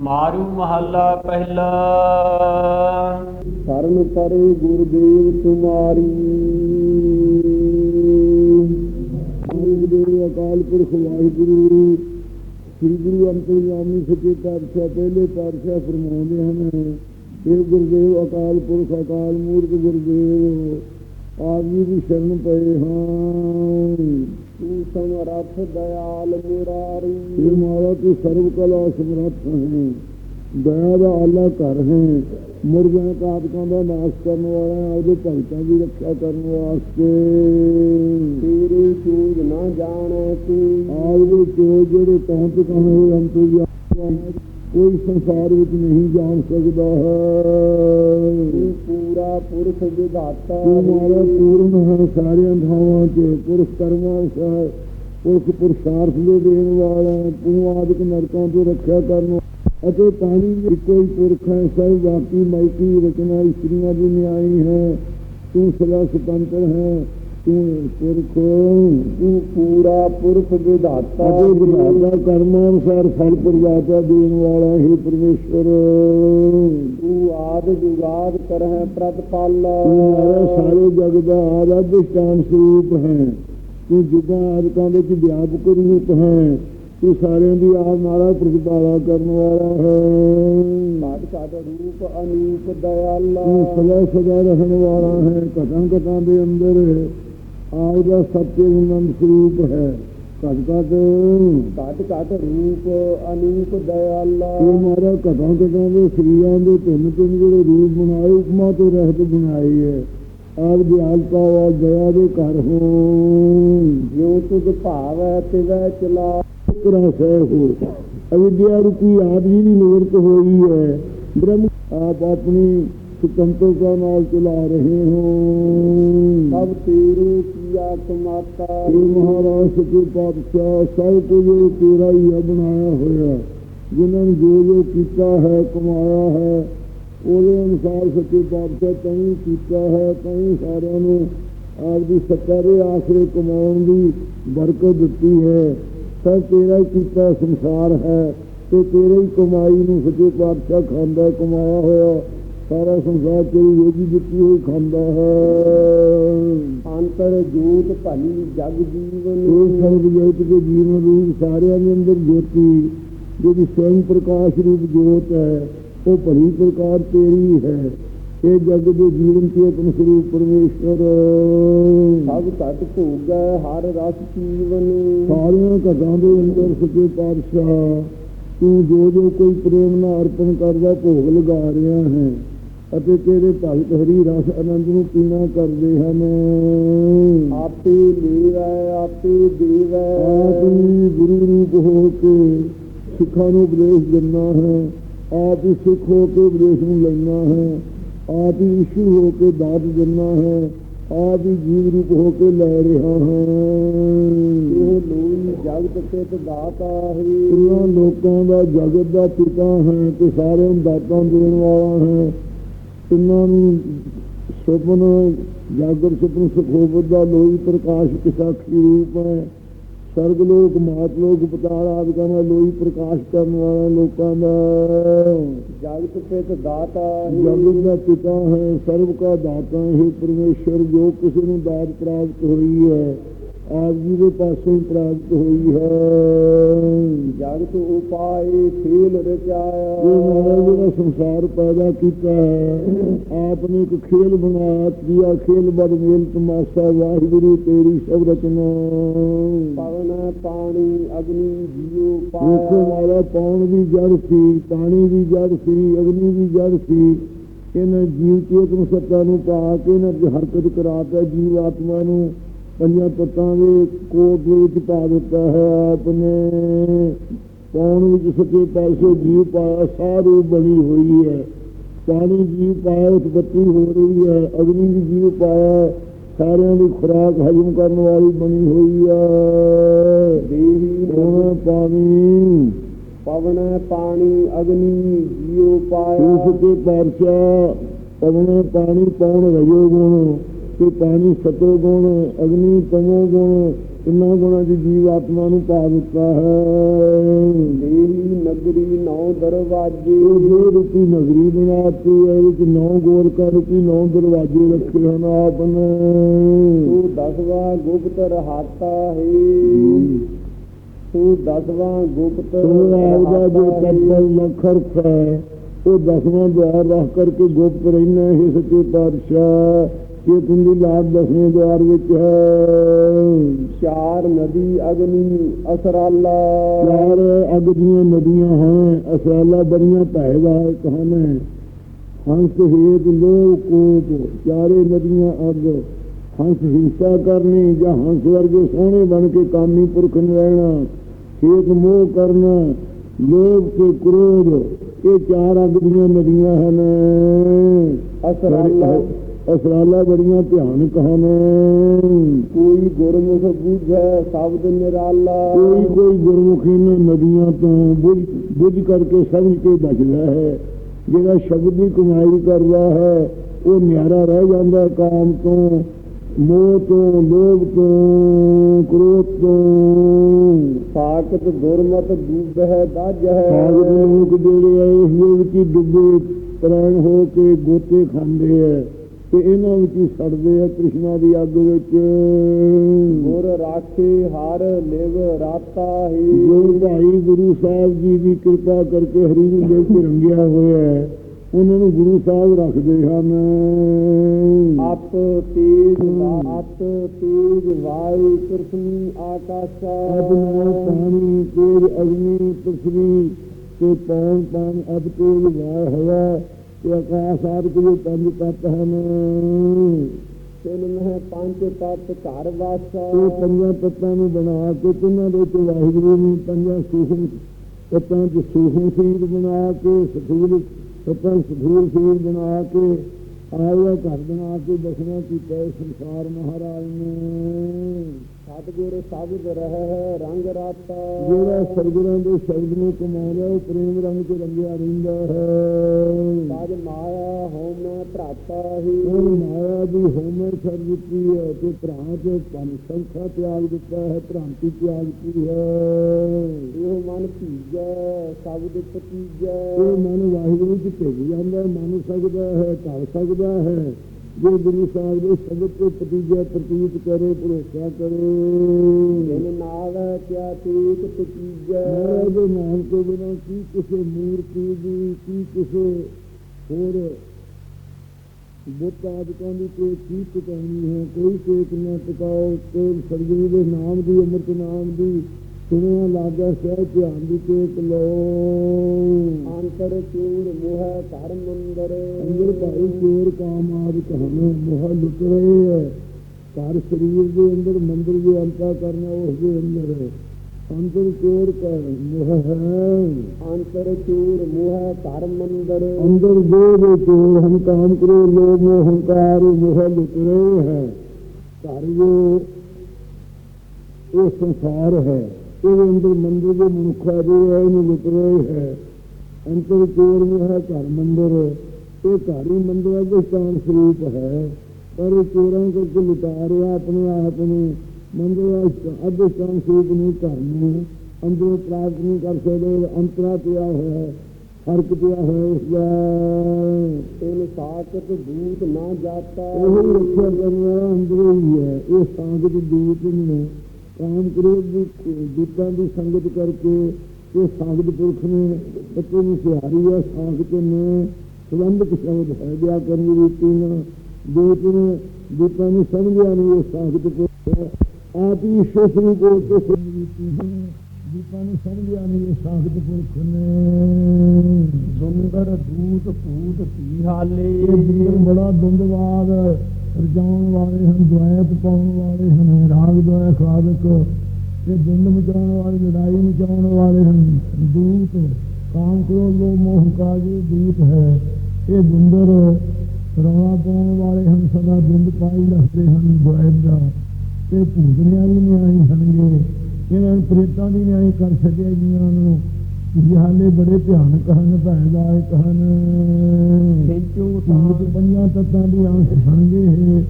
ਮਾਰੂ ਮਹੱਲਾ ਪਹਿਲਾ। ਸਰਨ ਪਰੇ ਗੁਰਦੇਵ ਤੁਮਾਰੀ। ਗੁਰਦੇਵ ਅਕਾਲ ਪੁਰਖ ਵਾਹਿਗੁਰੂ, ਸ੍ਰੀ ਗੁਰੂ ਅੰਤਰਯਾਮੀ ਸੱਚੇ ਪਾਤਸ਼ਾਹ ਪਹਿਲੇ ਪਾਤਸ਼ਾਹ ਫਰਮਾਉਂਦੇ ਹਨ ਇਹ ਗੁਰਦੇਵ ਅਕਾਲ ਪੁਰਖ, ਅਕਾਲ ਮੂਰਤ ਗੁਰਦੇਵ, ਆਪ ਜੀ ਦੀ ਸ਼ਰਨ ਪਏ ਹਾਂ। ਤੂੰ ਸਮਰੱਥ ਦਇਆਲ ਮੁਰਾਰੀ ਇਹ ਮਾਰਾ ਤੂੰ ਸਰਬ ਕਲਾ ਸਮਰੱਥ ਹੈ। ਦਇਆ ਦਾ ਆਲਾ ਘਰ ਹੈ। ਮੁਰਗਿਆਂ ਕਾਤਕਾਂ ਦਾ ਨਾਸ਼ ਕਰਨ ਵਾਲਾ ਉਹਦੇ ਭਗਤਾਂ ਦੀ ਰੱਖਿਆ ਕਰਨ ਵਾਸਤੇ। ਤੇਰੇ ਚੂਜ ਨਾ ਜਾਣੇ ਤੂੰ। ਆਪ ਦੇ ਜਿਹੜੇ ਤੇ ਕਹਾਂ ਹੋਏ ਅੰਤਰ ਕੋਈ ਸੰਸਾਰ ਵਿੱਚ ਨਹੀਂ ਜਾਣ ਸਕਦਾ। ਹੈ ਤੂੰ ਪੂਰਾ ਪੁਰਖ ਵਿਧਾਤਾ ਤੂੰ ਮਾਰਾ ਪੂਰਨ ਹੈ ਸਾਰਿਆਂ ਥਾਵਾਂ 'ਚ ਪੁਰਖ ਕਰਮਾਂ ਸਹਿ ਪੁਰਖ ਪੁਰਸ਼ਾਰਥ ਦੇ ਦੇਣ ਵਾਲਾ। ਤੂੰ ਆਦਿਕ ਨਰਕਾਂ ਤੋਂ ਰੱਖਿਆ ਕਰਨ ਅਤੇ ਪਾਣੀ ਵੀ ਇੱਕੋ ਹੀ ਪੁਰਖ ਹੈ ਸਭ ਬਾਕੀ ਮਾਇਕੀ ਰਚਨਾ ਇਸਤਰੀਆਂ ਦੀ ਨਿਆਈ ਹੈ। ਤੂੰ ਸਦਾ ਸੁਤੰਤਰ ਹੈ। ਤੂੰ ਪੁਰਖ ਤੂੰ ਪੂਰਾ ਪੁਰਖ ਵਿਧਾਤਾ ਅਤੇ ਵਿਧਾਤਾ ਕਰਮਾਂ ਅਨੁਸਾਰ ਫਲ ਪ੍ਰਦਾਤਾ ਦੇਣ ਵਾਲਾ ਹੈ ਪਰਮੇਸ਼ਵਰ ਤੂੰ ਆਦ ਜੁਗਾਦ ਕਰਹਿ ਪ੍ਰਤਪਾਲਾ ਤੂੰ ਸਾਰੇ ਜਗ ਦਾ ਆਦ ਅਧਿਸ਼ਟਾਨ ਸਰੂਪ ਹੈ ਤੂੰ ਜੁਗਾਂ ਆਦਿਕਾਂ ਵਿੱਚ ਵਿਆਪਕ ਰੂਪ ਹੈ ਤੂੰ ਸਾਰਿਆਂ ਦੀ ਆਪ ਮਾਰਾ ਪ੍ਰਤਪਾਲਾ ਕਰਨ ਵਾਲਾ ਹੈ ਸਾਧ ਦਾ ਰੂਪ ਅਨੂਪ ਦਇਆਲਾ ਤੂੰ ਸਦਾ ਸਦਾ ਰਹਿਣ ਵਾਲਾ ਹੈ ਕਥਾਂ ਕਥਾਂ ਦੇ ਅੰਦਰ ਆਪ ਦਾ ਸੱਚੇ ਅਨੰਦ ਸਰੂਪ ਹੈ ਘਟ ਘਟ। ਘਟ ਘਟ ਰੂਪ ਅਨੂਪ ਦਇਆਲਾ। ਤੂੰ ਮਾਰਾ ਕਥਾਂ ਕਥਾਂ ਦੇ ਸਰੀਰਾਂ ਦੇ ਤਿੰਨ ਤਿੰਨ ਜਿਹੜੇ ਰੂਪ ਬਣਾਏ ਉਪਮਾ ਤੋਂ ਰਹਿਤ ਬਣਾਈ ਹੈ। ਆਪ ਦਿਆਲਤਾ ਵਾ ਦਇਆ ਦੇ ਘਰ ਹੋ। ਜੋ ਤੁਧ ਭਾਵੈ ਤਿਵੈ ਚਲਾ। ਕਰਾ ਸਹਿ ਹੋ। ਅਵਿਦਿਆ ਰੂਪੀ ਆਪ ਜੀ ਦੀ ਨਿਵਰਤ ਹੋਈ ਹੈ। ਬ੍ਰਹਮ ਆਪ ਆਪਣੀ ਸੁਤੰਤਰਤਾ ਨਾਲ ਚਲਾ ਰਹੇ ਹੋ। ਸਭ ਤੇਰੇ ਕੀਆ ਕਮਾਤਾ ਇਹ ਮਹਾਰਾਜ ਸੱਚੇ ਪਾਤਸ਼ਾਹ ਸਭ ਕੁਝ ਤੇਰਾ ਹੀ ਬਣਾਇਆ ਹੋਇਆ ਜਿਨ੍ਹਾਂ ਨੇ ਜੋ ਜੋ ਕੀਤਾ ਹੈ ਕਮਾਇਆ ਹੈ ਉਹਦੇ ਅਨੁਸਾਰ ਸੱਚੇ ਪਾਤਸ਼ਾਹ ਤੈਨੂੰ ਕੀਤਾ ਹੈ ਤੈਨੂੰ ਸਾਰਿਆਂ ਨੂੰ ਆਪ ਦੀ ਦੇ ਆਸਰੇ ਕਮਾਉਣ ਦੀ ਬਰਕਤ ਦਿੱਤੀ ਹੈ। ਸਭ ਤੇਰਾ ਹੀ ਕੀਤਾ ਸੰਸਾਰ ਹੈ ਤੇ ਤੇਰੇ ਹੀ ਕਮਾਈ ਨੂੰ ਸੱਚੇ ਪਾਤਸ਼ਾਹ ਖਾਂਦਾ ਕਮਾਇਆ ਹੋਇਆ। ਸਾਰਾ ਸੰਸਾਰ ਤੇਰੀ ਰੋਜੀ ਦਿੱਤੀ ਹੋਈ ਖਾਂਦਾ ਹੈ। ਅੰਤਰ ਜੋਤ ਭਲੀ ਜਗ ਜੀਵਨ। ਇਹ ਸਭ ਜਗਤ ਦੇ ਜੀਵਨ ਰੂਪ ਸਾਰਿਆਂ ਦੇ ਅੰਦਰ ਜੋਤੀ ਜਿਹੜੀ ਸਵੈੰ ਪ੍ਰਕਾਸ਼ ਰੂਪ ਜੋਤ ਹੈ ਉਹ ਭਲੀ ਪ੍ਰਕਾਰ ਤੇਰੀ ਹੈ। ਇਹ ਜਗ ਦੇ ਜੀਵਨ ਚੇਤਨ ਸਰੂਪ ਪਰਮੇਸ਼ਰ ਸਭ ਘਟ ਭੋਗੈ ਹਰ ਰਸ ਜੀਵਨ। ਸਾਰੀਆਂ ਘਟਾਂ ਦੇ ਅੰਦਰ ਸੱਚੇ ਪਾਤਸ਼ਾਹ ਤੂੰ ਜੋ ਜੋ ਕੋਈ ਪ੍ਰੇਮ ਨਾਲ ਅਰਪਣ ਕਰਦਾ ਭੋਗ ਲਗਾ ਰਿਹਾ ਹੈ। ਅਤੇ ਤੇਰੇ ਭਗਤ ਹਰੀ ਰਸ ਆਨੰਦ ਨੂੰ ਪੀਣਾ ਕਰਦੇ ਹਨ। ਆਪੇ ਲੈਵੈ ਆਪੇ ਦੇਵੈ ਆਪ ਗੁਰੂ ਰੂਪ ਹੋ ਕੇ ਸਿੱਖਾਂ ਨੂੰ ਉਪਦੇਸ਼ ਦਿੰਦਾ ਹੈ। ਆਪ ਹੀ ਸਿੱਖ ਹੋ ਕੇ ਉਪਦੇਸ਼ ਨੂੰ ਲੈਣਾ ਹੈ। ਆਪ ਹੀ ਈਸ਼ਵਰ ਹੋ ਕੇ ਦਾਤ ਦਿੰਦਾ ਹੈ। ਆਪ ਹੀ ਜੀਵ ਰੂਪ ਹੋ ਕੇ ਲੈ ਰਿਹਾ ਹੈ। ਇਹ ਲੋਈ ਜਗਤ ਤੇ ਦਾਤਾ ਹੈ। ਇਹਨਾਂ ਲੋਕਾਂ ਦਾ ਜਗਤ ਦਾ ਪਿਤਾ ਹੈ ਤੇ ਸਾਰਿਆਂ ਦਾਤਾਂ ਦੇਣ ਵਾਲਾ ਹੈ। ਇਹਨਾਂ ਨੂੰ ਸੁਪਨ ਜਾਗਰ ਸੁਪਨ ਸੁਖੋਬਤ ਦਾ ਲੋਈ ਪ੍ਰਕਾਸ਼ ਕਿਸਾਖੀ ਰੂਪ ਹੈ। ਸਰਗ ਲੋਕ ਮਾਤ ਲੋਕ ਪਤਾਲ ਆਦਿਕਾਂ ਦਾ ਲੋਈ ਪ੍ਰਕਾਸ਼ ਕਰਨ ਵਾਲਾ ਲੋਕਾਂ ਦਾ। ਜਗਤ ਪਿਤ ਦਾਤਾ ਜਗਤ ਦਾ ਪਿਤਾ ਹੈ ਸਰਬ ਕਾ ਦਾਤਾ ਹੈ ਪਰਮੇਸ਼ਰ ਜੋ ਕਿਸੇ ਨੂੰ ਦਾਤ ਪ੍ਰਾਪਤ ਹੋਈ ਹੈ। ਆਪ ਜੀ ਦੇ ਪਾਸੋਂ ਪ੍ਰਾਪਤ ਹੋਈ ਹੈ। ਜਗਤ ਉਪਾਏ ਖੇਲ ਰਚਾਇਆ। ਮਹਾਰਾਜ ਜਿਹੜਾ ਸੰਸਾਰ ਪੈਦਾ ਕੀਤਾ ਹੈ ਆਪ ਨੇ ਇੱਕ ਖੇਲ ਬਣਾਇਆ ਕੀਆ ਖੇਲ ਬਦ ਮੇਲ ਤਮਾਸ਼ਾ ਵਾਹਿਗੁਰੂ ਤੇਰੀ ਸਭ ਰਚਨਾ। ਪਵਨ ਪਾਣੀ ਅਗਨੀ ਜੀਉ ਪਾਇਆ। ਮਾਰਾ ਪੌਣ ਵੀ ਜੜ ਸੀ ਪਾਣੀ ਵੀ ਜੜ ਸੀ ਅਗਨੀ ਵੀ ਜੜ ਸੀ। ਇਹਨਾਂ ਜੀਵ ਚੇਤ ਨੂੰ ਸੱਤਾ ਨੂੰ ਪਾ ਕੇ ਇਹਨਾਂ ਦੀ ਹਰਕਤ ਕਰਾਤਾ ਜੀਵ ਆਤਮਾ ਨੂੰ ਪੰਜਾਂ ਤੱਤਾਂ ਦੇ ਕੋਟ ਦੇ ਵਿੱਚ ਪਾ ਦਿੱਤਾ ਹੈ ਆਪ ਨੇ ਪੌਣ ਵਿੱਚ ਸੱਚੇ ਪਾਸੇ ਜੀਵ ਪਾਇਆ ਸਾਰੂ ਬਣੀ ਹੋਈ ਹੈ। ਪਾਣੀ ਜੀਵ ਪਾਇਆ ਉਤਪਤੀ ਹੋ ਰਹੀ ਹੈ। ਅਗਨੀ ਵੀ ਜੀਵ ਪਾਇਆ ਸਾਰਿਆਂ ਦੀ ਖੁਰਾਕ ਹਜਮ ਕਰਨ ਵਾਲੀ ਬਣੀ ਹੋਈ ਹੈ। ਦੇਹੀ ਹੋਣਾ ਪਾਣੀ। ਪਵਨ ਪਾਣੀ ਅਗਨੀ ਜੀਉ ਪਾਇਆ। ਇਸ ਕੇ ਪਰਚਾ ਪਵਨ ਪਾਣੀ ਪੌਣ ਰਜੋ ਗੁਣ ਤੇ ਪਾਣੀ ਸਤੋ ਗੁਣ ਅਗਨੀ ਤਮੋ ਗੁਣ ਇਨ੍ਹਾਂ ਗੁਣਾਂ ਦੀ ਜੀਵ ਆਤਮਾ ਨੂੰ ਪਾ ਦਿੱਤਾ ਹੈ। ਦੇਹੀ ਨਗਰੀ ਨੌ ਦਰਵਾਜੇ। ਜੋ ਰੂਪੀ ਨਗਰੀ ਬਣਾਤੀ ਹੈ ਵਿੱਚ ਨੌ ਗੋਲਕਾਂ ਰੂਪੀ ਨੌ ਦਰਵਾਜ਼ੇ ਰੱਖੇ ਹਨ ਆਪ ਨੇ। ਤੂੰ ਦਸਵਾਂ ਗੁਪਤ ਰਹਾਤਾ ਹੈ। ਤੂੰ ਦਸਵਾਂ ਗੁਪਤ ਜੋ ਰਹਾਤਾ ਹੈ। ਤਤਪਰ ਲਖਰਤ ਹੈ ਉਹ ਦਸਵਾਂ ਦੁਆਰ ਰੱਖ ਕਰਕੇ ਗੁਪਤ ਰਹਿਣਾ ਹੈ ਸੱਚੇ ਪਾਤਸ਼ਾਹ। ਇਹ ਤੁੰਦੀ ਲਾਭ ਦਸਵੇਂ ਦੁਆਰ ਵਿੱਚ ਹੈ। ਚਾਰ ਨਦੀ ਅਗਨੀ ਅਸਰਾਲਾ। ਚਾਰ ਅਗ ਦੀਆਂ ਨਦੀਆਂ ਹਨ ਅਸਾਲਾ ਬੜੀਆਂ ਭੈਵਾਕ ਹਨ ਹੰਸ ਹੇਤ ਲੋਕ ਕੋਪ ਚਾਰੇ ਨਦੀਆਂ ਅਗ। ਹੰਸ ਹਿੰਸਾ ਕਰਨੀ ਜਾਂ ਹੰਸ ਵਰਗੇ ਸੋਹਣੇ ਬਣ ਕੇ ਕਾਮੀ ਪੁਰਖ ਨੂੰ ਰਹਿਣਾ। ਹੇਤ ਮੋਹ ਕਰਨਾ ਲੋਭ ਤੇ ਕ੍ਰੋਧ ਇਹ ਚਾਰ ਅਗ ਦੀਆਂ ਨਦੀਆਂ ਹਨ। ਅਸਰਾਲਾ। ਅਸਰਾਲਾ ਬੜੀਆਂ ਭਿਆਨਕ ਹਨ ਕੋਈ ਗੁਰਮੁਖ ਬੂਝੈ ਸ਼ਬਦ ਨਿਰਾਲਾ। ਕੋਈ ਕੋਈ ਗੁਰਮੁਖੀ ਨੇ ਨਦੀਆਂ ਤੋਂ ਬੁੱਝ ਬੁੱਝ ਕਰਕੇ ਸਮਝ ਕੇ ਬਚਦਾ ਹੈ। ਜਿਹੜਾ ਸ਼ਬਦ ਦੀ ਕਮਾਈ ਕਰਦਾ ਹੈ ਉਹ ਨਿਆਰਾ ਰਹਿ ਜਾਂਦਾ ਹੈ ਕਾਮ ਤੋਂ ਮੋਹ ਤੋਂ ਲੋਭ ਤੋਂ ਕ੍ਰੋਧ ਤੋਂ। ਸਾਖਤ ਦੁਰਮਤ ਡੂਬਹਿ ਦਾਜਹਿ ਸਾਗਰ ਲੋਕ ਜਿਹੜੇ ਆ ਇਸ ਵਿੱਚ ਹੀ ਡੁੱਬੇ ਪ੍ਰਣ ਹੋ ਕੇ ਗੋਤੇ ਖਾਂਦੇ ਆ। ਤੇ ਇਹਨਾਂ ਵਿੱਚ ਹੀ ਸੜਦੇ ਆ ਕ੍ਰਿਸ਼ਨਾ ਦੀ ਅੱਗ ਵਿੱਚ। ਗੁਰ ਰਾਖੇ ਹਰ ਲਿਵ ਰਾਤਾ ਜੋ ਹੀ ਭਾਈ ਗੁਰੂ ਸਾਹਿਬ ਜੀ ਦੀ ਕਿਰਪਾ ਕਰਕੇ ਹਰੀ ਨੂੰ ਦੇਖ ਕੇ ਰੰਗਿਆ ਹੋਇਆ ਹੈ ਉਹਨਾਂ ਨੂੰ ਗੁਰੂ ਸਾਹਿਬ ਰੱਖਦੇ ਹਨ। ਅਪ ਤੇਜ ਅਤ ਤੇਜ ਵਾਯు ਕ੍ਰਿਸ਼ਨ ਆਕਾਸ਼ਾ। ਆਪਣਾ ਪਾਣੀ ਤੇਜ ਅਗਨੀ ਪ੍ਰਥਵੀ ਤੇ ਪੌਣ ਪਾਣ ਅਬ ਤੇਜ ਵਾਹ ਹਵਾ। ਤੇ ਆਕਾਸ਼ ਆਦਿ ਦੇ ਪੰਜ ਤੱਤ ਹਨ ਤਿੰਨ ਮਹਿ ਪੰਜ ਤਤ ਘਰ ਵਾਸਾ ਇਹ ਪੰਜਾਂ ਤੱਤਾਂ ਨੂੰ ਬਣਾ ਕੇ ਤਿੰਨਾਂ ਦੇ ਵਿੱਚ ਵਾਹਿਗੁਰੂ ਨੂੰ ਪੰਜਾਂ ਸੂਖਮ ਤੱਤਾਂ ਚ ਸੂਖਮ ਸਰੀਰ ਬਣਾ ਕੇ ਸਥੂਲ ਤੱਤਾਂ ਸਥੂਲ ਸਰੀਰ ਬਣਾ ਕੇ ਆਇਆ ਘਰ ਬਣਾ ਕੇ ਦਸਣਾ ਕੀਤਾ ਇਸ ਸੰਸਾਰ ਮਹਾਰਾਜ ਨੇ। ਸਤਿਗੁਰ ਸ਼ਬਦ ਰਹਿ ਹੈ ਰੰਗ ਰਾਤਾ। ਜਿਹੜਾ ਸਰਗੁਰਾਂ ਦੇ ਸ਼ਬਦ ਨੂੰ ਕਮਾਉਂਦਾ ਉਹ ਪ੍ਰੇਮ ਰੰਗ ਚ ਰੰਗਿਆ ਰਹਿੰਦਾ ਹੈ। ਸਾਜ ਮਾਇਆ ਹਉਮੈ ਭਰਾਤਾ ਹੀ। ਉਹ ਮਾਇਆ ਦੀ ਹੋਮਰ ਛੱਡ ਦਿੱਤੀ ਹੈ ਤੇ ਭਰਾ ਤੇ ਪੰਜ ਸੰਖਾ ਤਿਆਗ ਦਿੱਤਾ ਹੈ ਭ੍ਰਾਂਤੀ ਤਿਆਗ ਦਿੱਤੀ ਹੈ। ਇਹ ਮਨ ਭੀਜੈ ਸ਼ਬਦ ਪਤੀਜੈ ਇਹ ਮਨ ਵਾਹਿਗੁਰੂ ਚ ਭਿੱਜ ਜਾਂਦਾ ਮੰਨ ਸਕਦਾ ਹੈ ਢਲ ਸਕਦਾ ਹੈ। ਜੇ ਗੁਰੂ ਸਾਹਿਬ ਦੇ ਸ਼ਬਦ ਤੇ ਪਤੀਜਾ ਪ੍ਰਤੀਤ ਕਰੇ ਭਰੋਸਾ ਕਰੇ। ਜਿਨ ਨਾਵੈ ਕਿਆ ਤੀਕ ਪਤੀਜੈ ਦੇ ਨਾਮ ਤੋਂ ਬਿਨਾਂ ਕੀ ਕਿਸੇ ਮੂਰਤੀ ਦੀ ਕੀ ਕਿਸੇ ਹੋਰ ਬੁੱਤ ਆਦਿਕਾਂ ਦੀ ਕੋਈ ਕੀ ਟਿਕਾਣੀ ਹੈ? ਕੋਈ ਟੇਕ ਨਾ ਟਿਕਾਓ। ਤੇ ਸਰਗੁਰੂ ਦੇ ਨਾਮ ਦੀ ਅੰਮ੍ਰਿਤ ਨਾਮ ਦੀ ਸੁਣਿਆ ਲਾਗਾ ਸਹਿ ਧਿਆਨ ਦੀ ਟੇਕ ਲਓ। ਅੰਤਰ ਚੂਰ ਮੋਹ ਘਰ ਮੰਦਰ। ਅੰਦਰ ਭਾਈ ਚੋਰ ਕਾਮ ਆਦਿ ਕਹਨੇ ਮੋਹ ਲੁੱਟ ਰਹੇ ਹੈ। ਘਰ ਸਰੀਰ ਦੇ ਅੰਦਰ ਮੰਦਰ ਦੇ ਅੰਤਾ ਕਰਨਾ ਉਸ ਦੇ ਅੰਦਰ ਹੈ। ਅੰਦਰ ਚੋਰ ਕਾ ਮੋਹ ਹੈ। ਅੰਤਰ ਚੂਰ ਮੋਹ ਘਰ ਮੰਦਰ। ਅੰਦਰ ਜੋ ਦੇ ਚੋਰ ਹਮ ਕਾਮ ਕਰੋ ਲੋਭ ਮੋਹ ਹੰਕਾਰ ਮੋਹ ਲੁੱਟ ਰਹੇ ਹੈ। ਘਰ ਜੋ ਇਹ ਸੰਸਾਰ ਹੈ। ਮੰਦਰ ਦੇ ਮਨੁੱਖਾ ਦੇ ਹੈ ਇਹਨੂੰ ਲੁੱਟ ਰਹੇ ਹੈ। ਅੰਤਰ ਚੋਰ ਮੋਹ ਘਰ ਮੰਦਰ। ਇਹ ਘਰ ਹੀ ਮੰਦਰ ਦੇ ਸਥਾਨ ਸਰੂਪ ਹੈ। ਪਰ ਇਹ ਚੋਰਾਂ ਕਰਕੇ ਲੁਟਾ ਰਿਹਾ ਆਪਣੇ ਆਪ ਨੂੰ। ਮੰਦਰ ਅੱਧ ਸਥਾਨ ਸਰੂਪ ਨਹੀਂ ਘਰ ਨੂੰ ਅੰਦਰੋਂ ਪ੍ਰਾਪਤ ਨਹੀਂ ਕਰ ਸਕਦੇ। ਅੰਤਰਾ ਪਿਆ ਹੈ। ਫ਼ਰਕ ਪਿਆ ਹੋਇਆ ਉਸ ਦਾ। ਤਿਨ ਸਾਖਤ ਦੂਤ ਨਾ ਜਾਤਾ ਉਹ ਰੱਖਿਆ ਕਰਨ ਅੰਦਰੋਂ ਹੀ ਹੈ। ਇਹ ਸਾਗਤ ਦੂਤ ਨੇ ਕਾਮ ਕ੍ਰੋਧ ਦੀ ਦੂਤਾਂ ਦੀ ਸੰਗਤ ਕਰਕੇ ਇਹ ਸਾਗਤ ਪੁਰਖ ਨੇ ਬੱਚੇ ਨੂੰ ਸਿਹਾਰੀ ਹੈ ਸਾਗਤ ਨੇ ਸੰਬੰਧਕ ਸ਼ਬਦ ਹੈ ਵਿਆਕਰਨ ਦੀ ਰੀਤੀ ਨਾਲ ਦੂਤ ਨੇ ਦੂਤਾਂ ਨੂੰ ਸਮਝਿਆ ਨਹੀਂ ਇਹ ਸਾਗਤ ਪੁਰਖ ਹੈ। ਆਪ ਹੀ ਸ਼ੋਸਰੀ ਕੋ ਤੇ ਰੀਤੀ ਹੈ ਦੂਤਾਂ ਨੂੰ ਸਮਝਿਆ ਨਹੀਂ ਇਹ ਸਾਗਤ ਪੁਰਖ ਨੇ। ਸੁੰਦਰ ਦੂਤ ਭੂਤ ਭੀ ਹਾਲੇ ਇਹ ਜੀਵਨ ਬੜਾ ਦੁੰਦਵਾਦ ਰਜਾਉਣ ਵਾਲੇ ਹਨ ਦੁਆਇਤ ਪਾਉਣ ਵਾਲੇ ਹਨ ਰਾਗ ਦੁਆਇ ਖਾਦਕ। ਇਹ ਦੁੰਦ ਮਚਾਉਣ ਵਾਲੇ ਲੜਾਈ ਮਚਾਉਣ ਵਾਲੇ ਹਨ। ਦੂਤ ਕਾਮ ਕ੍ਰੋਧ ਲੋਭ ਮੋਹ ਕਾਜੀ ਦੂਤ ਹੈ। ਇਹ ਦੁੰਦਰ ਰਵਾ ਪਾਉਣ ਵਾਲੇ ਹਨ ਸਦਾ ਦੁੰਦ ਪਾਈ ਰੱਖਦੇ ਹਨ ਦੁਆਇਤ ਦਾ। ਤੇ ਭੂਤਨਿਆਂ ਪ੍ਰੇਤਾਂ ਦੀ ਨਿਆਈ ਕਰ ਛੱਡਿਆ ਜੀਆਂ ਨੂੰ। ਹਾਲੇ ਬੜੇ ਭਿਆਨਕ ਹਨ ਭੈਦਾਇਕ ਹਨ ਖਿੰਚੂ ਭੂਤ ਪੰਜਾਂ ਤੱਤਾਂ ਦੀ ਅੰਸ਼ ਬਣਗੇ ਹੈ।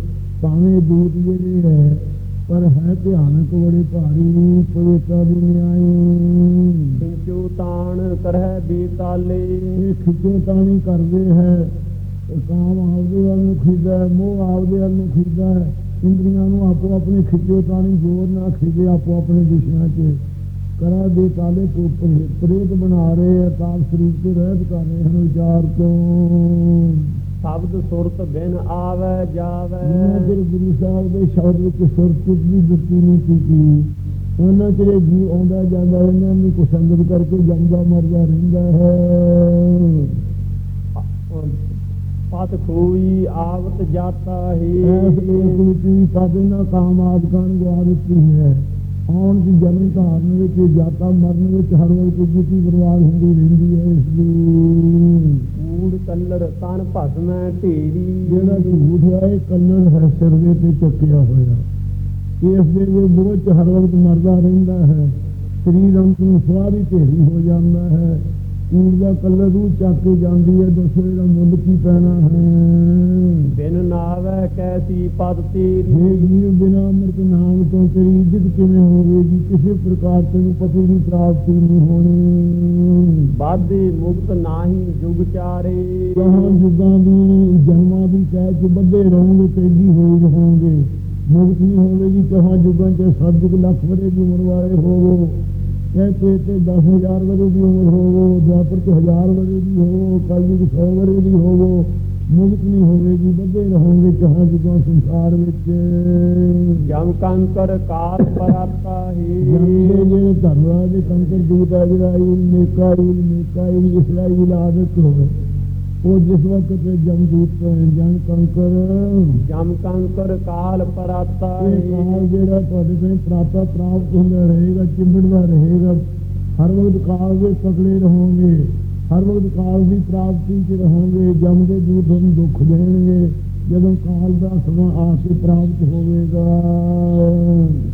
ਭਾਵੇਂ ਦੂਤ ਜਿਹੜੇ ਹੈ ਪਰ ਹੈ ਭਿਆਨਕ ਬੜੇ ਭਾਰੀ। ਪਵਿੱਤਰ ਦੀ ਨਿਆਈ ਖਿੰਚੂ ਤਾਣ ਕਰਹਿ ਬੀਤਾਲੇ। ਇਹ ਖਿੱਚੋ ਤਾਣੀ ਕਰਦੇ ਹੈ। ਕਾਮ ਆਪਦੇ ਵੱਲ ਨੂੰ ਖਿੱਚਦਾ ਮੋਹ ਆਪਦੇ ਵੱਲ ਨੂੰ ਖਿੱਚਦਾ ਇੰਦਰੀਆਂ ਨੂੰ ਆਪੋ ਆਪਣੇ ਖਿੱਚੋ ਤਾਣੀ ਜ਼ੋਰ ਨਾਲ ਖਿੱਚੇ ਆਪੋ ਆਪਣੇ ਦਿਸ਼ਾ 'ਚ ਕਰਾ ਦੇ ਤਾਲੇ ਕੋ ਪ੍ਰੇ- ਪ੍ਰੇਤ ਬਣਾ ਰਹੇ ਹੈ ਤਾਪ ਸਰੂਪ ਤੇ ਰਹਿਤ ਕਰ ਰਹੇ ਹਨ ਵਿਚਾਰ ਤੋਂ। ਸ਼ਬਦ ਸੁਰਤ ਬਿਨ ਆਵੈ ਜਾਵੈ। ਚਿਰ ਗੁਰੂ ਸਾਹਿਬ ਦੇ ਸ਼ਬਦ ਵਿੱਚ ਸੁਰਤ ਦੀ ਦਿੱਤੀ ਨਹੀਂ ਕੀਤੀ ਉਹਨਾਂ ਚਿਰ ਜੀ ਆਉਂਦਾ ਜਾਂਦਾ ਇਹਨਾਂ ਨੂੰ ਕੋ ਸੰਗਤ ਕਰਕੇ ਜੰਦਾ ਮਰਦਾ ਰਹਿੰਦਾ ਹੈ। ਪਤ ਖੋਈ ਆਵਤ ਜਾਤਾ ਇਸ ਹੀ ਵਿੱਚ ਸਾਧਨਾ ਕਾਮ ਆਦਿਕਾਂ ਨੂੰ ਗਵਾ ਦਿੱਤੀ ਹੈ ਆਉਣ ਦੀ ਜਨਮ ਧਾਰਨ ਵਿੱਚ ਜਾਤਾ ਮਰਨ ਵਿੱਚ ਹਰ ਵਕਤ ਜਿੱਤੀ ਬਰਬਾਦ ਹੁੰਦੀ ਰਹਿੰਦੀ ਹੈ ਇਸ ਦੀ। ਕੂੜ ਕਲਰ ਤਨ ਭਸਮੈ ਢੇਰੀ। ਜਿਹੜਾ ਝੂਠ ਹੈ ਇਹ ਕੱਲੜ ਹੈ ਸਿਰ ਦੇ ਤੇ ਚੱਕਿਆ ਹੋਇਆ। ਇਸ ਦੇ ਵੀ ਬੋਝ ਹਰ ਵਕਤ ਮਰਦਾ ਰਹਿੰਦਾ ਹੈ। ਸਰੀਰ ਅੰਤ ਨੂੰ ਸਵਾਰੀ ਢੇਰੀ ਹੋ ਜਾਂਦਾ ਹੈ। ਕੂੜ ਦਾ ਕੱਲੜ ਨੂੰ ਚੱਕ ਕੇ ਜਾਂਦੀ ਹੈ ਦੱਸੋ ਇਹਦਾ ਮੁੱਲ ਕੀ ਪੈਣਾ ਹੈ। ਬਿਨ ਨਾਵੈ ਕੈਸੀ ਪਦ ਤੇਰੀ। हे ਜੀਵ ਬਿਨਾ ਅੰਮ੍ਰਿਤ ਨਾਮ ਤੋਂ ਤੇਰੀ ਇੱਜ਼ਤ ਕਿਵੇਂ ਹੋਵੇਗੀ? ਕਿਸੇ ਪ੍ਰਕਾਰ ਤੈਨੂੰ ਪਤੀ ਦੀ ਪ੍ਰਾਪਤੀ ਨਹੀਂ ਹੋਣੀ। ਬਾਧੇ ਮੁਕਤ ਨਾਹੀ ਜੁਗ ਚਾਰੇ। ਕਹਾਂ ਜੁਗਾਂ ਦੀ ਜਨਮਾਂ ਦੀ ਕਹਿ ਚ ਬੱਧੇ ਰਹੋਗੇ ਤੇਜੀ ਹੋਈ ਰਹੋਗੇ ਮੁਕਤ ਨਹੀਂ ਹੋਵੇਗੀ ਕਹਾਂ ਜੁਗਾਂ ਚ ਸੱਤ ਕੁ ਲੱਖ ਵਰੇ ਦੀ ਉਮਰ ਵਾਲੇ ਹੋਵੋ। ਕਹਤੇ ਤੇ 10000 ਵਰੇ ਦੀ ਉਮਰ ਹੋਵੋ ਦੁਆਪਰ ਚ 1000 ਵਰੇ ਦੀ ਹੋਵੋ ਕਲਯੁਗ 100 ਵਰੇ ਦੀ ਹੋਵੋ ਮੁਕਤ ਨਹੀਂ ਹੋਵੇਗੀ ਬੱਧੇ ਰਹੋਗੇ ਕਹਾਂ ਜੁਗਾਂ ਸੰਸਾਰ ਵਿੱਚ। ਜਮ ਕੰਕਰ ਕਾਲ ਪਰਾਤਾ ਜੰਦੇ ਹੀ ਜਿਹੜੇ ਧਰਮਰਾਜ ਦੇ ਕੰਕਰ ਦੂਤ ਹੈ ਇਜ਼ਰਾਈਲ ਮੀਕਾਈਲ ਮੀਕਾਈਲ ਇਸਰਾਈਲ ਆਦਿਕ ਉਹ ਜਿਸ ਵਕਤ ਤੇ ਜਮਦੂਤ ਜਨ ਕੰਕਰ ਜਮ ਕੰਕਰ ਕਾਲ ਪਰਾਤਾ ਇਹ ਕਾਲ ਜਿਹੜਾ ਤੁਹਾਡੇ ਤੇ ਪ੍ਰਾਪਤ ਪ੍ਰਾਪਤ ਹੁੰਦਾ ਰਹੇਗਾ ਚਿੰਬੜਦਾ ਰਹੇਗਾ। ਹਰ ਵਕਤ ਕਾਲ ਦੇ ਪਕੜੇ ਰਹੋਗੇ। ਹਰ ਵਕਤ ਕਾਲ ਦੀ ਪ੍ਰਾਪਤੀ 'ਚ ਰਹੋਗੇ। ਜਮ ਦੇ ਦੂਤ ਤੁਹਾਨੂੰ ਦੁੱਖ ਦੇਣਗੇ। ਜਦੋਂ ਕਾਲ ਦਾ ਸਮਾਂ ਆ ਕੇ ਪ੍ਰਾਪਤ ਹੋਵੇਗਾ।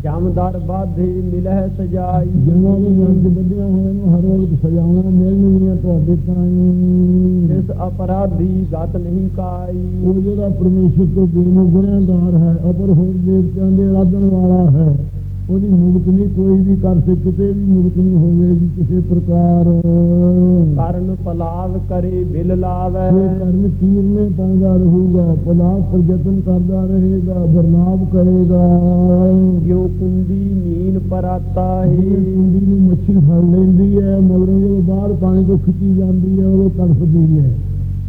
ਜਮ ਦਰ ਬਾਧੇ ਮਿਲਹਿ ਸਜਾਈ। ਜਿਨ੍ਹਾਂ ਦੇ ਚ ਬੱਧਿਆ ਹੋਇਆ ਨੂੰ ਹਰ ਵਕਤ ਸਜਾਉਣਾ ਮਿਲਣਗੀਆਂ ਤੁਹਾਡੇ ਤਾਈਂ। ਇਸ ਅਪਰਾਧੀ ਗਤ ਨਹੀਂ ਕਾਈ। ਉਹ ਜਿਹੜਾ ਪਰਮੇਸ਼ਰ ਤੋਂ ਬੇਨੂ ਗੁਨਾਹਗਾਰ ਹੈ ਅਪਰ ਹੋਰ ਦੇਵਤਿਆਂ ਦੇ ਆਰਾਧਨ ਵਾਲਾ ਹੈ ਉਹਦੀ ਮੁਕਤ ਨਹੀਂ ਕੋਈ ਵੀ ਕਰ ਸਕੇ ਕਿਤੇ ਵੀ ਮੁਕਤ ਨਹੀਂ ਹੋਵੇਗੀ ਕਿਸੇ ਪ੍ਰਕਾਰ। ਕਰਨ ਪਲਾਵ ਕਰੇ ਬਿਲ ਲਾਵੈ। ਕਰਨ ਕੀਰਨੇ ਪਾਉਂਦਾ ਰਹੂਗਾ ਪਲਾਪ ਪ੍ਰਯਤਨ ਕਰਦਾ ਰਹੇਗਾ ਬਰਨਾਬ ਕਰੇਗਾ। ਕਿਉ ਕੁੰਦੀ ਨੀਨ ਪਰਾਤਾ ਹੀ ਕੁੰਡੀ ਨੂੰ ਮੱਛੀ ਫੜ ਲੈਂਦੀ ਹੈ ਮਗਰੋਂ ਜਦੋਂ ਬਾਹਰ ਪਾਣੀ ਤੋਂ ਖਿੱਚੀ ਜਾਂਦੀ ਹੈ ਉਹ ਤੜਫਦੀ ਹੈ।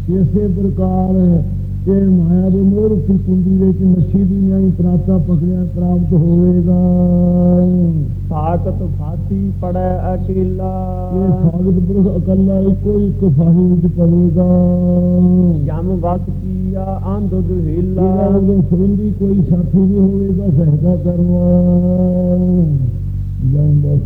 ਇਸੇ ਪ੍ਰਕਾਰ ਇਹ ਮਾਇਆ ਦੇ ਮੋਹ ਰੂਪੀ ਕੁੰਡੀ ਵਿੱਚ ਮੱਛੀ ਦੀ ਨਿਆਈ ਪ੍ਰਾਪਤਾ ਪਕੜਿਆ ਪ੍ਰਾਪਤ ਹੋਵੇਗਾ ਸਾਖਤ ਫਾਤੀ ਪੜੈ ਅਕੇਲਾ ਇਹ ਸਾਗਤ ਪੁਰਖ ਇਕੱਲਾ ਇੱਕੋ ਇੱਕ ਫਾਹੀ ਵਿੱਚ ਪਵੇਗਾ ਜਮ ਵਸ ਕੀਆ ਅੰਧ ਇਹਦਾ ਦੁਹਿਲਾ ਉਹਦੇ ਸੰਬੰਧੀ ਕੋਈ ਸਾਥੀ ਨਹੀਂ ਹੋਵੇਗਾ ਸਹਾਇਤਾ ਕਰਵਾ ਜਾਂਦਾ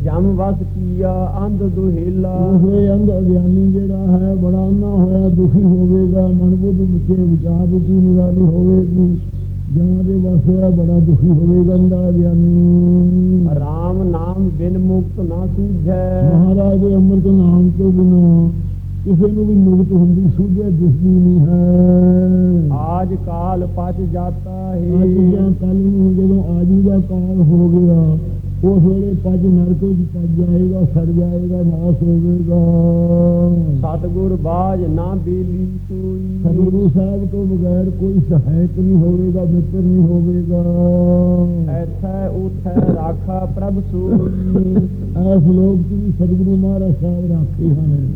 ਜਮ ਵਸ ਕੀਆ ਅੰਧ ਦੁਹਿਲਾ। ਉਹ ਅੰਧ ਅਗਿਆਨੀ ਜਿਹੜਾ ਹੈ ਬੜਾ ਅੰਨਾ ਹੋਇਆ ਦੁਖੀ ਹੋਵੇਗਾ ਮਨ ਬੁੱਧ ਵਿੱਚ ਵਿਚਾਰ ਬੁੱਧੀ ਨਿਰਾਲੀ ਹੋਵੇਗੀ। ਜਨਾਂ ਦੇ ਵਸ ਹੋਇਆ ਬੜਾ ਦੁਖੀ ਹੋਵੇਗਾ ਅੰਧਾ ਅਗਿਆਨੀ। ਰਾਮ ਨਾਮ ਬਿਨ ਮੁਕਤ ਨਾ ਸੂਝੈ। ਮਹਾਰਾਜ ਦੇ ਅੰਮ੍ਰਿਤ ਨਾਮ ਤੋਂ ਬਿਨਾਂ ਕਿਸੇ ਨੂੰ ਵੀ ਮੁਕਤ ਹੁੰਦੀ ਸੂਝੇ ਦਿਸਦੀ ਨਹੀਂ ਹੈ। ਆਜ ਕਾਲ ਪਚ ਜਾਤਾ ਹੈ। ਕੱਲ ਨੂੰ ਜਦੋਂ ਆਜੂ ਦਾ ਕਾਲ ਹੋ ਗਿਆ ਉਸ ਵੇਲੇ ਪੱਜ ਨਰਕ ਵਿੱਚ ਪੱਜ ਜਾਏਗਾ ਸੜ ਜਾਏਗਾ ਨਾਸ ਹੋਵੇਗਾ। ਸਤਗੁਰ ਬਾਜ ਨਾ ਬੇਲੀ ਕੋਈ ਸਤਿਗੁਰੂ ਸਾਹਿਬ ਤੋਂ ਬਗੈਰ ਕੋਈ ਸਹਾਇਕ ਨਹੀਂ ਹੋਵੇਗਾ ਮਿੱਤਰ ਨਹੀਂ ਹੋਵੇਗਾ। ਐਥੈ ਉਥੈ ਰਾਖਾ ਪ੍ਰਭ ਸੋਈ। ਐਸ ਲੋਕ ਵੀ ਸਤਿਗੁਰੂ ਮਹਾਰਾਜ ਸਾਹਿਬ ਰਾਖੇ ਹਨ।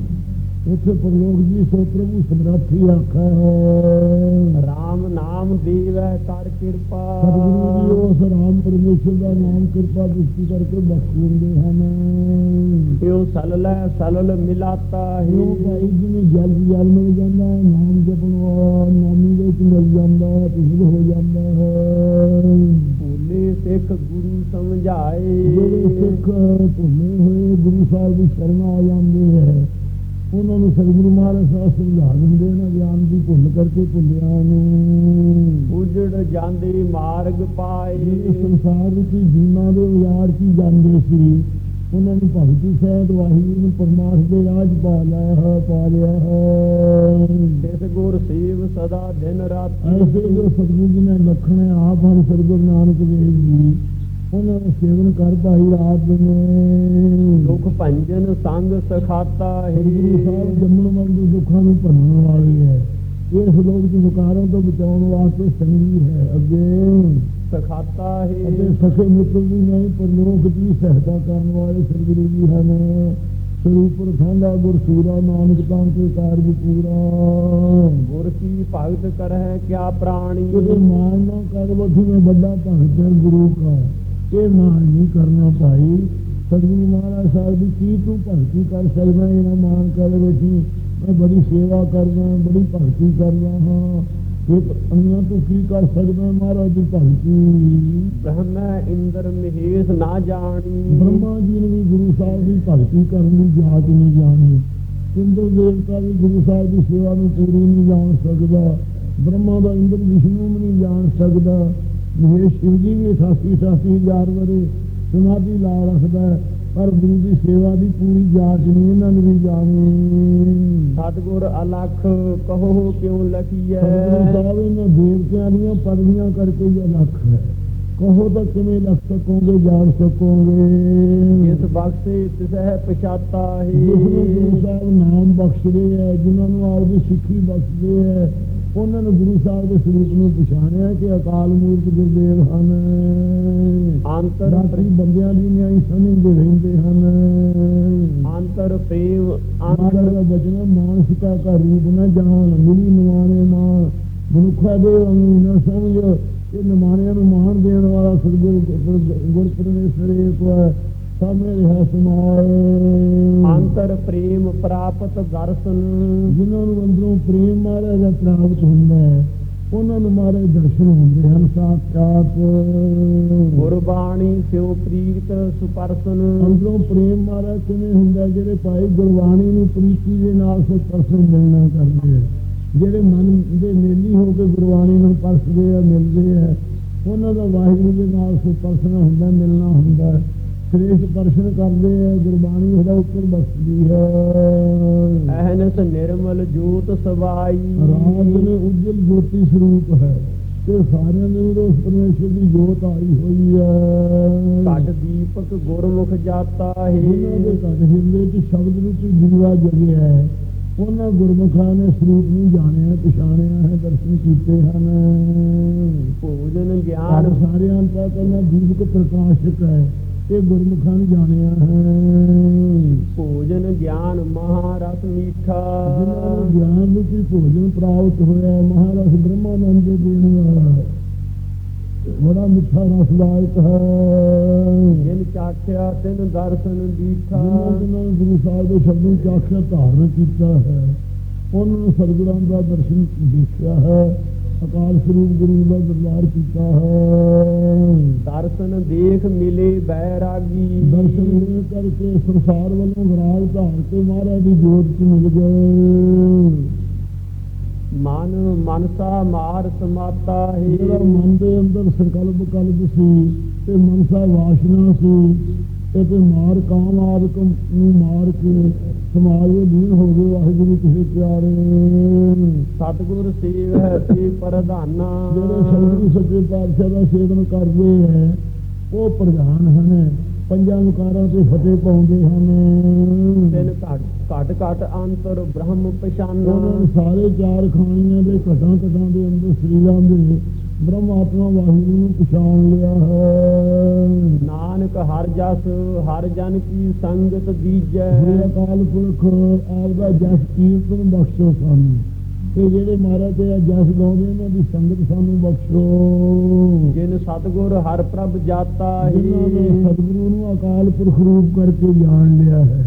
ਉੱਥੇ ਪਰਲੋਕ ਜੀ ਸੋ ਪ੍ਰਭੂ ਸਮਰਾਥੀ ਆਖਾ ਹੈ। ਰਾਮ ਨਾਮ ਦੇਵੈ ਕਰ ਕਿਰਪਾ। ਸਤਿਗੁਰੂ ਜੀ ਉਸ ਰਾਮ ਪਰਮੇਸ਼ਰ ਦਾ ਨਾਮ ਕਿਰਪਾ ਦ੍ਰਿਸ਼ਟੀ ਕਰਕੇ ਬਖਸ਼ ਦਿੰਦੇ ਹਨ। ਕਿਉ ਸਲਲੈ ਸਲਲ ਮਿਲਾਤਾ ਉਹ ਹੈ ਭਾਈ ਜਿਵੇਂ ਜਲ ਜਲ ਮਿਲ ਜਾਂਦਾ ਹੈ, ਨਾਮ ਜਪਣ ਵਾਲਾ ਨਾਮੀ ਦੇ ਵਿੱਚ ਮਿਲ ਜਾਂਦਾ ਹੈ ਪਿਛੜ ਹੋ ਜਾਂਦਾ ਹੈ। ਭੂਲੇ ਸਿੱਖ ਗੁਰੂ ਸਮਝਾਏ। ਜਿਹੜੇ ਸਿੱਖ ਭੁੱਲੇ ਹੋਏ ਗੁਰੂ ਸਾਹਿਬ ਦੀ ਸ਼ਰਨ ਆ ਜਾਂਦੇ ਹੈ ਉਹਨਾਂ ਨੂੰ ਸਤਿਗੁਰੂ ਮਹਾਰਾਜ ਸਾਹਿਬ ਸਮਝਾ ਦਿੰਦੇ ਨੇ ਗਿਆਨ ਦੀ ਭੁੱਲ ਕਰਕੇ ਭੁੱਲਿਆ ਨੂੰ ਉਜੜ ਜਾਂਦੇ ਮਾਰਗ ਪਾਏ। ਸੰਸਾਰ ਰੂਪੀ ਜੀਵਾਂ ਦੇ ਚ ਹੀ ਜਾਂਦੇ ਸੀ ਉਹਨਾਂ ਨੂੰ ਭਗਤੀ ਸਹਿਤ ਵਾਹਿਗੁਰੂ ਨੂੰ ਪਰਮਾਤਮਾ ਦੇ ਰਾਜ ਪਾ ਲਿਆ ਹੈ ਪਾ ਲਿਆ ਹੈ। ਤਿਸ ਗੁਰ ਸੇਵ ਸਦਾ ਦਿਨ ਰਾਤ। ਐਸੇ ਜੋ ਸਤਿਗੁਰੂ ਜੀ ਨੇ ਲਖਣੇ ਆਪ ਹਨ ਸਤਿਗੁਰੂ ਨਾਨਕ ਦੇਵ ਜੀ ਉਹਨਾਂ ਦਾ ਸੇਵਨ ਕਰ ਭਾਈ ਰਾਤ ਨੇ। ਦੁਖ ਭੰਜਨ ਸੰਗ ਸਖਾਤਾ ਹੈ। ਸਾਹਿਬ ਜੰਮਣ ਵਾਲੇ ਦੁੱਖਾਂ ਨੂੰ ਭੰਨਣ ਵਾਲੇ ਹੈ। ਇਸ ਲੋਕ ਦੀ ਵਿਕਾਰਾਂ ਤੋਂ ਬਚਾਉਣ ਵਾਸਤੇ ਸੰਗੀ ਹੈ ਅੱਗੇ। ਸਖਾਤਾ ਹੈ। ਸਖੇ ਮਿੱਤਰ ਵੀ ਨਹੀਂ ਪਰ ਲੋਕ ਦੀ ਸਹਾਇਤਾ ਕਰਨ ਵਾਲੇ ਸਤਿਗੁਰੂ ਜੀ ਹਨ। ਸਰੂਪ ਰਖਾਂਦਾ ਗੁਰ ਸੂਰਾ ਨਾਨਕ ਤਾਂ ਕੇ ਕਾਰਜ ਪੂਰਾ। ਗੁਰ ਕੀ ਭਗਤ ਕਰਹਿ ਕਿਆ ਪ੍ਰਾਣੀ। ਕਿਤੇ ਮਾਨ ਨਾ ਕਰ ਮੈਂ ਵੱਡਾ ਭਗਤ ਹੈ ਗੁਰੂ ਕਾ। ਇਹ ਮਾਨ ਨਹੀਂ ਕਰਨਾ ਭਾਈ ਸਤਿਗੁਰੂ ਮਹਾਰਾਜ ਸਾਹਿਬ ਦੀ ਕੀ ਤੂੰ ਭਗਤੀ ਕਰ ਸਕਦਾ ਇਹਨਾਂ ਮਾਨ ਕਰ ਬੈਠੀ ਮੈਂ ਬੜੀ ਸੇਵਾ ਕਰਦਾ ਬੜੀ ਭਗਤੀ ਕਰਦਾ ਹਾਂ। ਇਹ ਅੰਨਾਂ ਤੂੰ ਕੀ ਕਰ ਸਕਦਾ ਮਹਾਰਾਜ ਦੀ ਭਗਤੀ? ਬ੍ਰਹਮ ਇੰਦਰ ਮਹੇਸ਼ ਨਾ ਜਾਣੀ। ਬ੍ਰਹਮਾ ਜੀ ਨੇ ਵੀ ਗੁਰੂ ਸਾਹਿਬ ਦੀ ਭਗਤੀ ਕਰਨ ਦੀ ਜਾਚ ਨਹੀਂ ਜਾਣੀ। ਇੰਦਰ ਦੇਵਤਾ ਵੀ ਗੁਰੂ ਸਾਹਿਬ ਦੀ ਸੇਵਾ ਨੂੰ ਪੂਰੀ ਨਹੀਂ ਜਾਣ ਸਕਦਾ। ਬ੍ਰਹਮਾ ਦਾ ਇੰਦਰ ਵਿਸ਼ਨੂੰ ਨਹੀਂ ਜਾਣ ਸਕਦਾ। ਮਹੇਸ਼ ਸ਼ਿਵ ਜੀ ਵੀ 88 88 ਹਜ਼ਾਰ ਵਰੇ ਸਮਾਧੀ ਲਾ ਰੱਖਦਾ ਹੈ, ਪਰ ਗੁਰੂ ਦੀ ਸੇਵਾ ਦੀ ਪੂਰੀ ਜਾਚ ਨਹੀਂ ਇਹਨਾਂ ਨੂੰ ਵੀ ਜਾਣੀ। ਸਤਿਗੁਰ ਅਲਖ ਕਹੋ ਕਿਉ ਲਖੀਐ? ਸਾਹਿਬ ਇਹਨਾਂ ਦੇਵਤਿਆਂ ਦੀਆਂ ਪਦਵੀਆਂ ਕਰਕੇ ਹੀ ਅਲੱਖ ਹੈ। ਕਹੋ ਤਾਂ ਕਿਵੇਂ ਲੱਖ ਸਕੋਗੇ ਜਾਣ ਸਕੋਗੇ। ਜਿਸ ਬਖਸ਼ੇ ਤਿਸਹਿ ਪਛਾਤਾ ਜਿਸਨੂੰ ਗੁਰੂ ਹੈ ਸਾਹਿਬ ਨਾਮ ਬਖਸ਼ਦੇ ਹੈ ਜਿਨ੍ਹਾਂ ਨੂੰ ਆਪਦੀ ਸਿੱਖੀ ਬਖਸ਼ਦੇ ਹੈ ਉਹਨਾਂ ਨੇ ਗੁਰੂ ਸਾਹਿਬ ਦੇ ਸਰੂਪ ਨੂੰ ਪਛਾਣਿਆ ਕਿ ਅਕਾਲ ਮੂਰਤ ਗੁਰਦੇਵ ਹਨ ਅੰਤਰ ਬਾਕੀ ਬੰਦਿਆਂ ਦੀ ਨਿਆਈ ਸਮਝਦੇ ਰਹਿੰਦੇ ਹਨ ਅੰਤਰ ਪ੍ਰੇਮ ਮਹਾਰਾਜ ਅੰਤਰ ਦਾ ਬਚਨ ਹੈ, ਮਾਨਸਿਕਾ ਦਾ ਰੂਪ ਨਾ ਜਾਣ ਮਿਲੀ ਨਿਮਾਣੇ ਮਾਨ ਮਨੁੱਖਾ ਦੇ ਅੰਗ ਨਾ ਸਮਝ ਇਹ ਨਿਮਾਣਿਆਂ ਨੂੰ ਮਾਣ ਦੇਣ ਵਾਲਾ ਸਤਿਗੁਰ ਗੁਰ ਪਰਮੇਸ਼ਰ ਹੈ ਸਮਾਏ ਅੰਤਰ ਪ੍ਰੇਮ ਪ੍ਰਾਪਤ ਦਰਸ਼ਨ ਜਿਨ੍ਹਾਂ ਨੂੰ ਅੰਦਰੋਂ ਪ੍ਰੇਮ ਮਹਾਰਾਜ ਦਾ ਪ੍ਰਾਪਤ ਹੁੰਦਾ ਹੈ ਉਹਨਾਂ ਨੂੰ ਮਹਾਰਾਜ ਦਰਸ਼ਨ ਹੁੰਦੇ ਹਨ ਸਾਖਾਤ ਗੁਰਬਾਣੀ ਸਿਉ ਪ੍ਰੀਤ ਸੁਪਰਸਨ ਅੰਦਰੋਂ ਪ੍ਰੇਮ ਮਹਾਰਾਜ ਕਿਵੇਂ ਹੁੰਦਾ? ਜਿਹੜੇ ਭਾਈ ਗੁਰਬਾਣੀ ਨੂੰ ਪ੍ਰੀਤੀ ਦੇ ਨਾਲ ਸੇ ਪਰਸਨ ਮਿਲਣਾ ਕਰਦੇ ਆ ਜਿਹੜੇ ਮਨ ਦੇ ਮੇਲੀ ਹੋ ਕੇ ਗੁਰਬਾਣੀ ਨੂੰ ਪਰਸਦੇ ਆ ਮਿਲਦੇ ਆ ਉਹਨਾਂ ਦਾ ਵਾਹਿਗੁਰੂ ਦੇ ਨਾਲ ਸੇ ਪਰਸਨ ਹੁੰਦਾ ਮਿਲਣਾ ਹੁੰਦਾ ਹੈ। ਸ੍ਰੇਸ਼ਟ ਦਰਸ਼ਨ ਕਰਦੇ ਆ ਗੁਰਬਾਣੀ ਉਹਦਾ ਉੱਪਰ ਬਖਸ਼ਦੀ ਹੈ। ਅਹਨਸ ਨਿਰਮਲ ਜੋਤ ਸਵਾਈ। ਰਾਤ ਨੇ ਉਜਲ ਜੋਤੀ ਸਰੂਪ ਹੈ ਤੇ ਸਾਰਿਆਂ ਦੇ ਵਿੱਚ ਉਸ ਪਰਮੇਸ਼ਰ ਦੀ ਜੋਤ ਆਈ ਹੋਈ ਹੈ। ਘਟ ਦੀਪਕ ਗੁਰਮੁਖ ਜਾਤਾ ਉਹਨਾਂ ਦੇ ਹੈ ਘਟ ਹਿਰਦੇ ਚ ਸ਼ਬਦ ਰੂਪੀ ਦੀਵਾ ਜਗਿਆ ਹੈ। ਉਹਨਾਂ ਗੁਰਮੁਖਾਂ ਨੇ ਸਰੂਪ ਨੂੰ ਜਾਣਿਆ ਪਛਾਣਿਆ ਹੈ ਦਰਸ਼ਨ ਕੀਤੇ ਹਨ। ਭੋਜਨ ਗਿਆਨ। ਸਾਰਿਆਂ ਦਾ ਕਹਿੰਦਾ ਦੀਪਕ ਪ੍ਰਕਾਸ਼ਕ ਹੈ। ਇਹ ਗੁਰਮੁਖਾਂ ਨੇ ਜਾਣਿਆ ਹੈ। ਭੋਜਨ ਗਿਆਨ ਮਹਾਰਸ ਮੀਠਾ। ਜਿਨ੍ਹਾਂ ਨੂੰ ਗਿਆਨ ਰੂਪੀ ਭੋਜਨ ਪ੍ਰਾਪਤ ਹੋਇਆ ਮਹਾਰਾਜ ਬ੍ਰਹਮਾਨੰਦ ਦੇ ਦੇਣ ਵਾਲਾ। ਬੜਾ ਮਿੱਠਾ ਰਸਦਾਇਕ ਹੈ। ਜਿਨ ਚਾਖਿਆ ਤਿਨ ਦਰਸ਼ਨ ਦੀਠਾ। ਜਿਨ੍ਹਾਂ ਨੇ ਗੁਰੂ ਸਾਹਿਬ ਦੇ ਸ਼ਬਦਾਂ ਚਾਖਿਆ ਧਾਰਨ ਕੀਤਾ ਹੈ ਉਹਨਾਂ ਨੂੰ ਸਤਿਗੁਰਾਂ ਦਾ ਦਰਸ਼ਨ ਦੇਖਿਆ ਹੈ ਅਕਾਲ ਸਰੂਪ ਗੁਰੂ ਦਾ ਦਰਬਾਰ ਕੀਤਾ ਹੈ। ਦਰਸ਼ਨ ਦੇਖ ਮਿਲੇ ਬੈਰਾਗੀ। ਦਰਸ਼ਨ ਦੇ ਕਰਕੇ ਸੰਸਾਰ ਵੱਲੋਂ ਵਿਰਾਗ ਧਾਰ ਕੇ ਮਹਾਰਾਜ ਦੀ ਜੋਤ ਚ ਮਿਲ ਗਏ। ਮਨ ਮਨਸਾ ਮਾਰ ਸਮਾਤਾ ਜਿਹੜਾ ਹੈ ਮਨ ਦੇ ਅੰਦਰ ਸੰਕਲਪ ਕਲਪ ਸੀ ਤੇ ਮਨਸਾ ਵਾਸ਼ਨਾ ਸੀ ਤੇ ਤੇ ਮਾਰ ਕਾਮ ਆਦਿਕ ਨੂੰ ਮਾਰ ਕੇ ਸਮਾਜ ਦੇ ਲੀਨ ਹੋ ਗਏ ਵਾਹਿਗੁਰੂ ਕਿਸੇ ਪਿਆਰੇ। ਸਤਿਗੁਰ ਸੇਵ ਹੈ ਤੇ ਪ੍ਰਧਾਨਾ। ਜਿਹੜੇ ਸਤਿਗੁਰੂ ਸੱਚੇ ਪਾਤਸ਼ਾਹ ਦਾ ਸੇਵਨ ਕਰਦੇ ਹੈ ਉਹ ਪ੍ਰਧਾਨ ਹਨ। ਪੰਜਾਂ ਮੁਕਾਰਾਂ ਤੇ ਫਤਿਹ ਪਾਉਂਦੇ ਹਨ। ਤਿਨ ਘਟ ਘਟ ਘਟ ਅੰਤਰ ਬ੍ਰਹਮ ਪਛਾਨਾ ਉਹਨਾਂ ਸਾਰੇ ਚਾਰ ਖਾਣੀਆਂ ਦੇ ਘਟਾਂ ਘਟਾਂ ਦੇ ਅੰਦਰ ਸਰੀਰਾਂ ਦੇ ਬ੍ਰਹਮ ਆਤਮਾ ਵਾਹਿਗੁਰੂ ਨੂੰ ਪਛਾਣ ਲਿਆ ਹੈ। ਨਾਨਕ ਹਰ ਜਸ ਹਰ ਜਨ ਕੀ ਸੰਗਤ ਦੀਜੈ ਅਕਾਲ ਪੁਰਖ ਆਪ ਦਾ ਜਸ ਕੀਰਤਨ ਬਖਸ਼ੋ ਸਾਨੂੰ। ਤੇ ਜਿਹੜੇ ਮਹਾਰਾਜ ਦੇ ਜਸ ਗਾਉਂਦੇ ਇਹਨਾਂ ਦੀ ਸੰਗਤ ਸਾਨੂੰ ਬਖਸ਼ੋ। ਜਿਨ ਸਤਿਗੁਰ ਹਰ ਪ੍ਰਭ ਜਾਤਾ ਹੈ। ਸਤਿਗੁਰੂ ਨੂੰ ਅਕਾਲ ਪੁਰਖ ਰੂਪ ਕਰਕੇ ਜਾਣ ਲਿਆ ਹੈ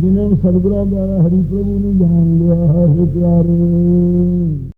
ਜਿਨ੍ਹਾਂ ਨੂੰ ਸਤਿਗੁਰਾਂ ਦੁਆਰਾ ਹਰੀ ਪ੍ਰਭੂ ਨੂੰ ਜਾਣ ਲਿਆ ਹੈ ਪਿਆਰੇ।